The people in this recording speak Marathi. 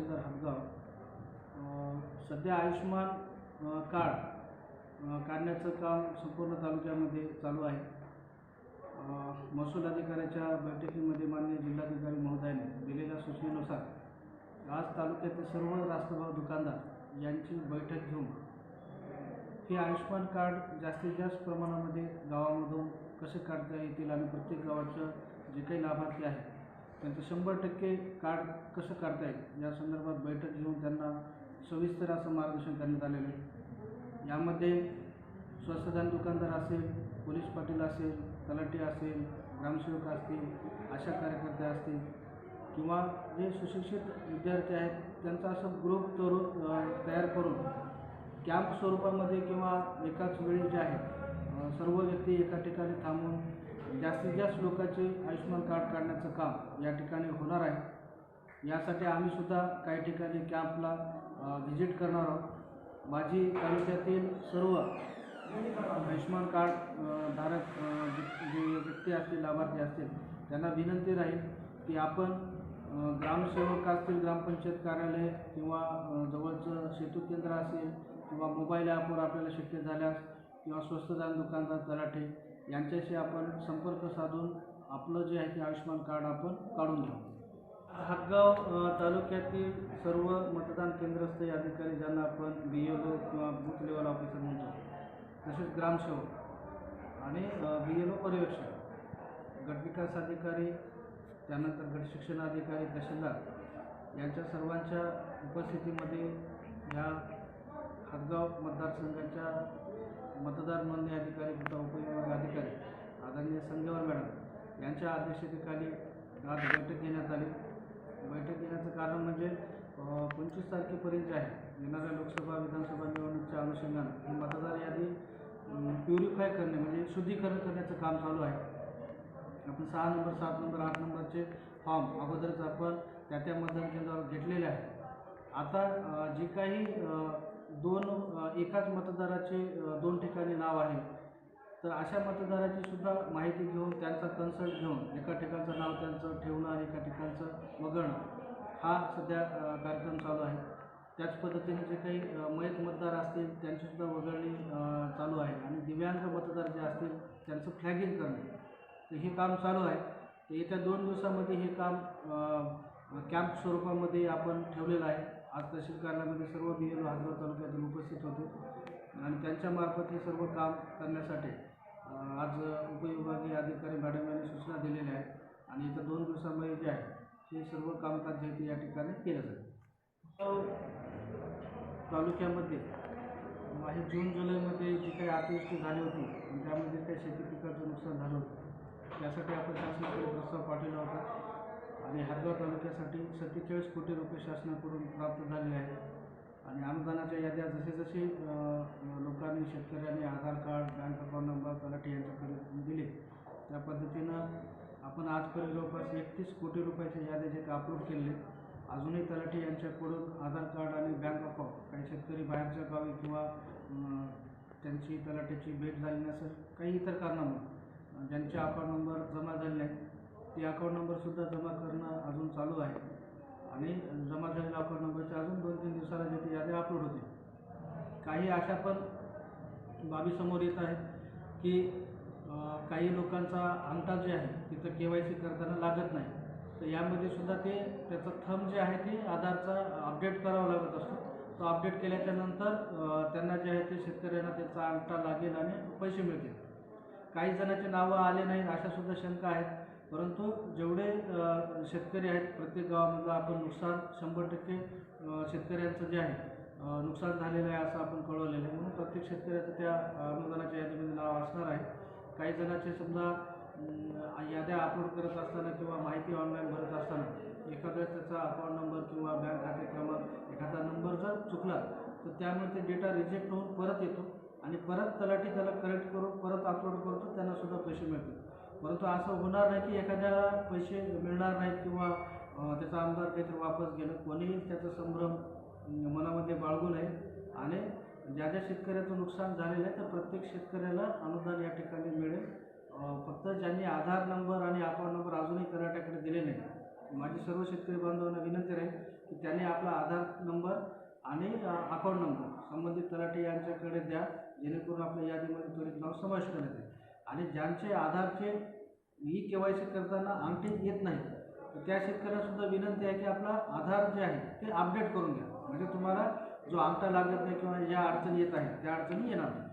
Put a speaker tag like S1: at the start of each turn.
S1: हदगाव सध्या आयुष्यमान कार्ड काढण्याचं काम संपूर्ण तालुक्यामध्ये चालू आहे. महसूल अधिकाऱ्याच्या बैठकीमध्ये मान्य जिल्हाधिकारी महोदयाने दिलेल्या सूचनेनुसार आज तालुक्यातील सर्व रास्तभाव दुकानदार यांची बैठक घेऊन हे आयुष्यमान कार्ड जास्तीत जास्त प्रमाणामध्ये गावामधून कसे काढता येतील आणि प्रत्येक गावाचं जे काही लाभार्थी आहेत त्यांचं शंभर टक्के कार्ड कसं काढता येईल? या संदर्भात बैठक घेऊन त्यांना सविस्तर असं मार्गदर्शन करण्यात आलेलं आहे. यामध्ये स्वस्तदान दुकानदार असेल पोलीस पाटील असेल तलाठी असेल ग्रामसेवक असतील आशा कार्यकर्ते असतील किंवा जे सुशिक्षित विद्यार्थी आहेत त्यांचा असं ग्रुप तरुण तयार करून कॅम्प स्वरूपामध्ये किंवा एकाच वेळी जे आहे सर्व व्यक्ती एका ठिकाणी थांबून जास्तीत जास्त लोकांचे आयुष्यमान कार्ड काढण्याचं काम या ठिकाणी होणार आहे. यासाठी आम्हीसुद्धा काही ठिकाणी कॅम्पला व्हिजिट करणार आहोत. माझी तालुक्यातील सर्व आयुष्यमान कार्ड धारक जे व्यक्ती असतील लाभार्थी असतील त्यांना विनंती राहील की आपण ग्रामसेवक असतील ग्रामपंचायत कार्यालय किंवा जवळचं सेतू केंद्र असेल किंवा मोबाईल ॲपवर आपल्याला शक्य झाल्यास किंवा स्वस्तदान दुकानदार तलाठे यांच्याशी आपण संपर्क साधून आपलं जे आहे ते आयुष्यमान कार्ड आपण काढून घेऊ. हातगाव तालुक्यातील सर्व मतदान केंद्रस्थ अधिकारी ज्यांना आपण बी एल ओ किंवा बूथ लेवल ऑफिसर म्हणतो तसेच ग्रामसेवक आणि बी एल ओ पर्यवेक्षक गटविकास अधिकारी त्यानंतर गट शिक्षण अधिकारी तहसीलदार यांच्या सर्वांच्या उपस्थितीमध्ये या हातगाव मतदारसंघाच्या मतदार नोंदणी अधिकारी तथा उपविभाग अधिकारी आदरणीय संगेवार मॅडम यांच्या अध्यक्षतेखाली आज बैठक घेण्यात आली. बैठक घेण्याचं कारण म्हणजे पंचवीस तारखेपर्यंत जे आहे येणाऱ्या लोकसभा विधानसभा निवडणुकीच्या अनुषंगानं. ही मतदार यादी प्युरिफाय करणे म्हणजे शुद्धीकरण करण्याचं काम चालू आहे. आपण सहा नंबर सात नंबर आठ नंबरचे फॉर्म अगोदरच आपण त्या त्या मतदान केंद्रावर घेतलेले आहे आता जी काही दोन एकाच मतदाराचे दोन ठिकाणी नाव आहे. तर अशा मतदाराची सुद्धा माहिती घेऊन त्यांचा कन्सल्ट घेऊन एका ठिकाणचं नाव त्यांचं ठेवणं आणि एका ठिकाणचं वगळणं हा सध्या कार्यक्रम चालू आहे. त्याच पद्धतीने जे काही मयत मतदार असतील त्यांचीसुद्धा वगळणी चालू आहे. आणि दिव्यांग मतदार जे असतील त्यांचं फ्लॅगिंग करणे. तर हे काम चालू आहे. तर येत्या दोन दिवसामध्ये हे काम कॅम्प स्वरूपामध्ये आपण ठेवलेलं आहे. आज तहसील कार्यालयामध्ये सर्व बी एल हातगाव तालुक्यातील उपस्थित होते. आणि त्यांच्यामार्फत हे सर्व काम करण्यासाठी आज उपविभागीय अधिकारी मॅडम यांनी सूचना दिलेल्या आहेत. आणि येत्या दोन दिवसामध्ये जे आहे हे सर्व कामकाज जे ते या ठिकाणी केलं जाईल. तालुक्यामध्ये हे जून जुलैमध्ये जी काही अतिवृष्टी झाली होती आणि त्यामध्ये काही शेती पिकाचं नुकसान झालं होतं त्यासाठी आपण शासनाकडे प्रस्ताव पाठवला होता. आणि हातगाव तालुक्यासाठी सत्तेचाळीस कोटी रुपये शासनाकडून प्राप्त झालेले आहेत आणि अनुदानाच्या याद्या जसे जसे लोकांनी शेतकऱ्यांनी Aadhaar card bank account number तलाठी यांच्याकडे दिले त्या पद्धतीनं आपण आजपर्यंत जवळपास एकतीस कोटी रुपयाच्या याद्या जे अपलोड केले अजूनही तलाठी यांच्याकडून आधार कार्ड आणि बँक अकाउंट काही शेतकरी बाहेरच्या गावी किंवा त्यांची तलाठ्याची भेट झाली नसेल काही इतर कारणामुळे ज्यांचे अकाउंट नंबर जमा झाले नाहीत ते अकाउंट नंबरसुद्धा जमा करणं अजून चालू आहे. आणि जमा झालेल्या अकाउंट नंबरच्या अजून दोन तीन दिवसाला जे ते यादी अपलोड होते. काही अशा पण बाबी समोर येत आहेत की काही लोकांचा अंगठा जे आहे तिथं के वाय सी करताना लागत नाही. तर यामध्ये सुद्धा ते त्याचं थंब जे आहे ते आधारचा अपडेट करावा लागत असतो. तो अपडेट केल्याच्यानंतर त्यांना जे आहे ते शेतकऱ्यांना त्याचा अंगठा लागेल आणि पैसे मिळतील. काही जणांचे नावं आले नाहीत अशा सुद्धा शंका आहेत. परंतु जेवढे शेतकरी आहेत प्रत्येक गावामधलं आपण नुकसान शंभर टक्के शेतकऱ्यांचं जे आहे नुकसान झालेलं आहे असं आपण कळवलेलं आहे. म्हणून प्रत्येक शेतकऱ्याचं त्या अनुदानाच्या यादीमध्ये नाव असणार आहे. काही जणांचे समजा याद्या अपलोड करत असताना किंवा माहिती ऑनलाईन भरत असताना एखाद्या त्याचा अकाउंट नंबर किंवा बँक खाते क्रमांक एखादा नंबर जर चुकला तर त्यामुळे ते डेटा रिजेक्ट होऊन परत येतो. आणि परत तलाठी त्याला करेक्ट करून परत अपलोड करतो त्यांनासुद्धा पैसे मिळतात. परंतु असं होणार नाही की एखाद्याला पैसे मिळणार नाहीत किंवा त्याचा आमदार काहीतरी वापस गेलं. कोणीही त्याचा संभ्रम मनामध्ये बाळगू नये. आणि ज्या ज्या शेतकऱ्याचं नुकसान झालेलं आहे तर प्रत्येक शेतकऱ्याला अनुदान या ठिकाणी मिळेल. फक्त ज्यांनी आधार नंबर आणि अकाउंट नंबर अजूनही तलाट्याकडे दिले नाही माझी सर्व शेतकरी बांधवांना विनंती राहील की त्यांनी आपला आधार नंबर आणि अकाउंट नंबर संबंधित तलाठी यांच्याकडे द्या. जेणेकरून आपल्या यादीमध्ये त्वरित नाव समाविष्ट करण्यात येईल. आणि ज्यांचे आधारचे ई के वाय सी करताना अंगठी येत नाही तर त्या शेतकऱ्यांसुद्धा विनंती आहे की आपला आधार जे आहे ते अपडेट करून घ्या. म्हणजे तुम्हाला जो अंगठा लागत नाही किंवा ज्या अडचणी येत आहेत त्या अडचणी येणार नाही.